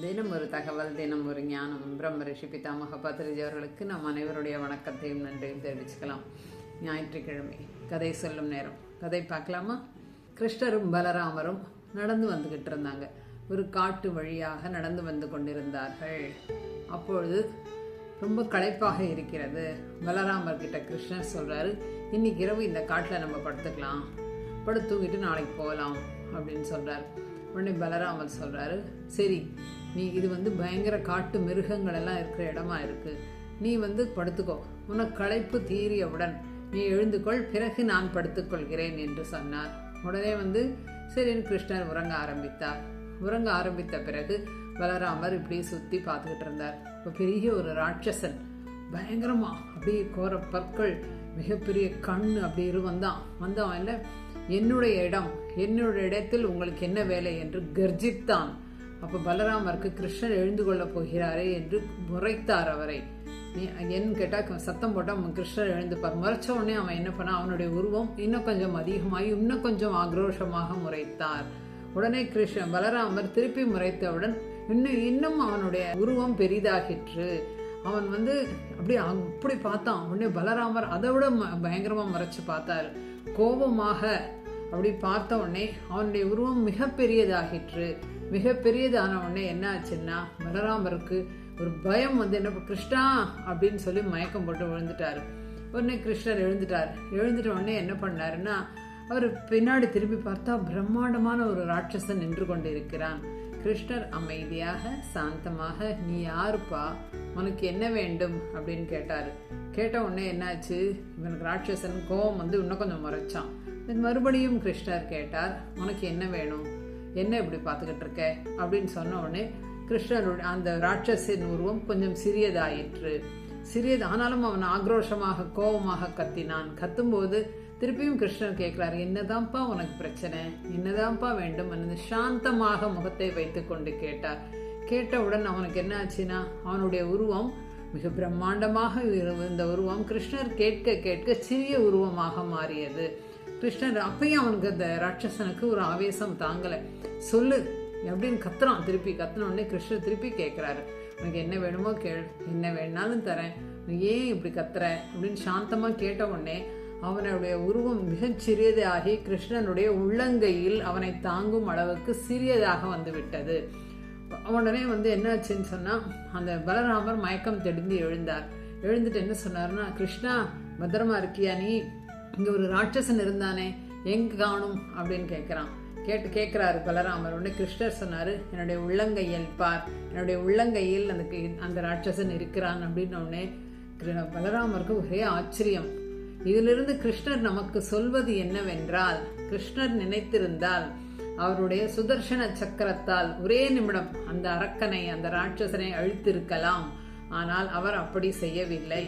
தினம் ஒரு தகவல் தினம் ஒரு ஞானம். பிரம்ம ரிஷி பிதாமக பத்ரிஜி அவர்களுக்கு நம் அனைவருடைய வணக்கத்தையும் நன்றியும் தெரிவிச்சுக்கலாம். ஞாயிற்றுக்கிழமை. கதை சொல்லும் நேரம். கதை பார்க்கலாமா? கிருஷ்ணரும் பலராமரும் நடந்து வந்துகிட்டு இருந்தாங்க. ஒரு காட்டு வழியாக நடந்து வந்து கொண்டிருந்தார்கள். அப்பொழுது ரொம்ப களைப்பாக இருக்கிறது. பலராமர் கிட்ட கிருஷ்ணர் சொல்கிறாரு இன்னைக்கு இரவு இந்த காட்டில் நம்ம படுத்துக்கலாம். படுத்து தூங்கிட்டு நாளைக்கு போகலாம். அப்படின்னு சொல்கிறார் உடனே பலராமர் சொல்கிறாரு சரி நீ இது வந்து பயங்கர காட்டு மிருகங்கள் எல்லாம் இருக்கிற இடமா இருக்குது நீ வந்து படுத்துக்கோ. உனக்கு களைப்பு தீரியவுடன் நீ எழுந்துக்கொள் பிறகு நான் படுத்துக்கொள்கிறேன் என்று சொன்னார். உடனே வந்து சரின்னு கிருஷ்ணர் உறங்க ஆரம்பித்தார். உறங்க ஆரம்பித்த பிறகு பலராமர் இப்படி சுற்றி பார்த்துக்கிட்டு இருந்தார். இப்போ பெரிய ஒரு ராட்சசன் பயங்கரமா அப்படியே கோர பற்கள் மிகப்பெரிய கண் அப்படி இரு வந்தான் வந்தவன் இல்லை என்னுடைய இடம் என்னுடைய இடத்தில் உங்களுக்கு என்ன வேலை என்று கர்ஜித்தான். அப்போ பலராமருக்கு கிருஷ்ணர் எழுந்து கொள்ளப் போகிறாரே என்று முறைத்தார் அவரை. நீ என் கேட்டால் சத்தம் போட்டால் அவன் கிருஷ்ணர் எழுந்துப்பார். முறைச்ச உடனே அவன் என்ன பண்ணான்? அவனுடைய உருவம் இன்னும் கொஞ்சம் அதிகமாகி இன்னும் கொஞ்சம் ஆக்ரோஷமாக முறைத்தார். உடனே கிருஷ்ணன் பலராமர் திருப்பி முறைத்தவுடன் இன்னும் இன்னும் அவனுடைய உருவம் பெரிதாகிற்று. அவன் வந்து அப்படி அப்படி பார்த்தான். உடனே பலராமர் அதை விட ம- பயங்கரமா மறைச்சு பார்த்தார். கோபமாக அப்படி பார்த்த உடனே அவனுடைய உருவம் மிகப்பெரியதாகிற்று. மிகப்பெரியதான உடனே என்ன ஆச்சுன்னா பலராமருக்கு ஒரு பயம் வந்து என்ன கிருஷ்ணா! அப்படின்னு சொல்லி மயக்கம் போட்டு விழுந்துட்டாரு. உடனே கிருஷ்ணர் எழுந்துட்டார். எழுந்துட்ட உடனே என்ன பண்ணாருன்னா அவர் பின்னாடி திரும்பி பார்த்தா பிரம்மாண்டமான ஒரு ராட்சசன் நின்று கொண்டு இருக்கிறான் கிருஷ்ணர் அமைதியாக சாந்தமாக நீ யாருப்பா? உனக்கு என்ன வேண்டும்? அப்படின்னு கேட்டார். கேட்ட உடனே என்னாச்சு? இவனுக்கு ராட்சசன் கோவம் வந்து இன்னும் கொஞ்சம் முறைச்சான். மறுபடியும் கிருஷ்ணர் கேட்டார் உனக்கு என்ன வேணும்? என்ன இப்படி பார்த்துக்கிட்டு இருக்க? அப்படின்னு சொன்ன உடனே கிருஷ்ணருடைய அந்த ராட்சசின் உருவம் கொஞ்சம் சிறியதாயிற்று. சிறியது ஆனாலும் அவன் ஆக்ரோஷமாக கோபமாக கத்தினான். கத்தும்போது திருப்பியும் கிருஷ்ணர் கேட்கிறாரு என்னதான்ப்பா உனக்கு பிரச்சனை? என்னதான்ப்பா வேண்டும்? என்று சாந்தமாக முகத்தை வைத்துக்கொண்டு கேட்டார். கேட்டவுடன் அவனுக்கு என்ன ஆச்சுன்னா அவனுடைய உருவம் மிக பிரம்மாண்டமாக இருந்த உருவம் கிருஷ்ணர் கேட்க கேட்க சிறிய உருவமாக மாறியது. கிருஷ்ணர் அப்பயும் அவனுக்கு அந்த ராட்சசனுக்கு ஒரு ஆவேசம் தாங்கலை. சொல்லு அப்படின்னு கத்துறான் திருப்பி. கத்துன உடனே கிருஷ்ணர் திருப்பி கேட்குறாரு உனக்கு என்ன வேணுமோ கேள். என்ன வேணாலும் தரேன். நீ ஏன் இப்படி கத்துற? அப்படின்னு சாந்தமாக கேட்ட உடனே அவனுடைய உருவம் மிகச்சிறியதாகி கிருஷ்ணனுடைய உள்ளங்கையில் அவனை தாங்கும் அளவுக்கு சிறியதாக வந்து விட்டது. உடனே வந்து என்னாச்சுன்னு சொன்னால் அந்த பலராமர் மயக்கம் தெளிந்து எழுந்தார். எழுந்துட்டு என்ன சொன்னார்னா கிருஷ்ணா பத்திரமா இருக்கியா நீ? இங்கே ஒரு ராட்சசன் இருந்தானே எங்கே காணும்? அப்படின்னு கேட்குறான் கேட்டு கேட்குறாரு பலராமர். உடனே கிருஷ்ணர் சொன்னார் என்னுடைய உள்ளங்கையில் பார். என்னுடைய உள்ளங்கையில் அந்த அந்த ராட்சசன் இருக்கிறான். அப்படின்னு உடனே பலராமருக்கு ஒரே ஆச்சரியம். இதிலிருந்து கிருஷ்ணர் நமக்கு சொல்வது என்னவென்றால் கிருஷ்ணர் நினைத்திருந்தால் அவருடைய சுதர்சன சக்கரத்தால் ஒரே நிமிடம் அந்த அரக்கனை அந்த ராட்சசனை அழித்திருக்கலாம். ஆனால் அவர் அப்படி செய்யவில்லை.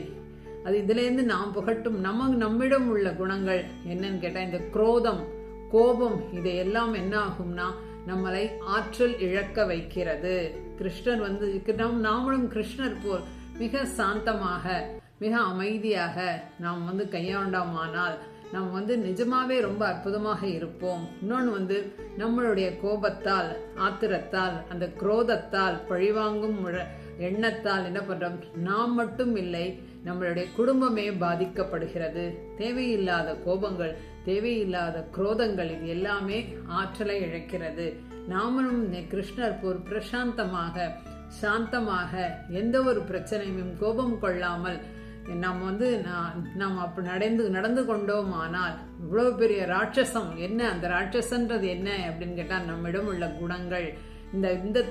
அது இதுலேருந்து நாம் புகட்டும். நம்ம நம்மிடம் உள்ள குணங்கள் என்னன்னு கேட்டால் இந்த குரோதம் கோபம் இதையெல்லாம் என்ன ஆகும்னா நம்மளை ஆற்றல் இழக்க வைக்கிறது. கிருஷ்ணர் வந்து நம் நாமளும் கிருஷ்ணர் போல் மிக சாந்தமாக மிக அமைதியாக நாம் வந்து கையாண்டாமானால் நாம் வந்து நிஜமாவே ரொம்ப அற்புதமாக இருப்போம். இன்னொன்று வந்து நம்மளுடைய கோபத்தால் ஆத்திரத்தால் அந்த குரோதத்தால் பழிவாங்கும் முழ- எண்ணத்தால் என்ன பண்ணுறோம் நாம் மட்டும் இல்லை நம்மளுடைய குடும்பமே பாதிக்கப்படுகிறது. தேவையில்லாத கோபங்கள் தேவையில்லாத குரோதங்கள் இது எல்லாமே ஆற்றலை இழக்கிறது. நாமளும் கிருஷ்ணர் போர் பிரசாந்தமாக சாந்தமாக எந்த ஒரு பிரச்சனையும் கோபம் கொள்ளாமல் நாம் வந்து நா- நாம் அப்படி நடந்து நடந்து கொண்டோம் ஆனால் இவ்வளோ பெரிய ராட்சசம் என்ன அந்த ராட்சசன்றது என்ன அப்படின்னு கேட்டால் நம்மிடம் உள்ள குணங்கள் இந்த இந்த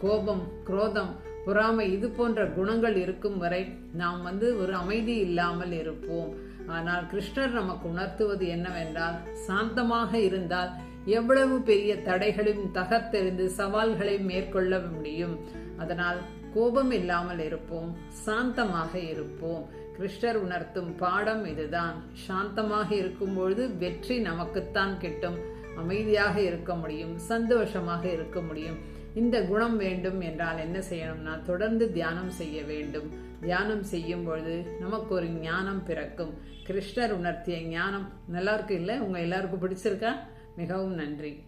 கோபம் குரோதம் பொறாமை இது போன்ற குணங்கள் இருக்கும் வரை நாம் வந்து ஒரு அமைதி இல்லாமல் இருப்போம். ஆனால் கிருஷ்ணர் நமக்கு உணர்த்துவது என்னவென்றால் சாந்தமாக இருந்தால் எவ்வளவு பெரிய தடைகளையும் தகர்த்தெறிந்து சவால்களை மேற்கொள்ள முடியும். அதனால் கோபம் இல்லாமல் இருப்போம் சாந்தமாக இருப்போம். கிருஷ்ணர் உணர்த்தும் பாடம் இதுதான். சாந்தமாக இருக்கும்பொழுது வெற்றி நமக்குத்தான் கிட்டும். அமைதியாக இருக்க முடியும் சந்தோஷமாக இருக்க முடியும். இந்த குணம் வேண்டும் என்றால் என்ன செய்யணும்னா தொடர்ந்து தியானம் செய்ய வேண்டும். தியானம் செய்யும் பொழுது நமக்கு ஒரு ஞானம் பிறக்கும். கிருஷ்ணர் உணர்த்திய ஞானம் நல்லா இருக்கு இல்லை? உங்கள் எல்லாருக்கும் பிடிச்சிருக்கா? மிகவும் நன்றி.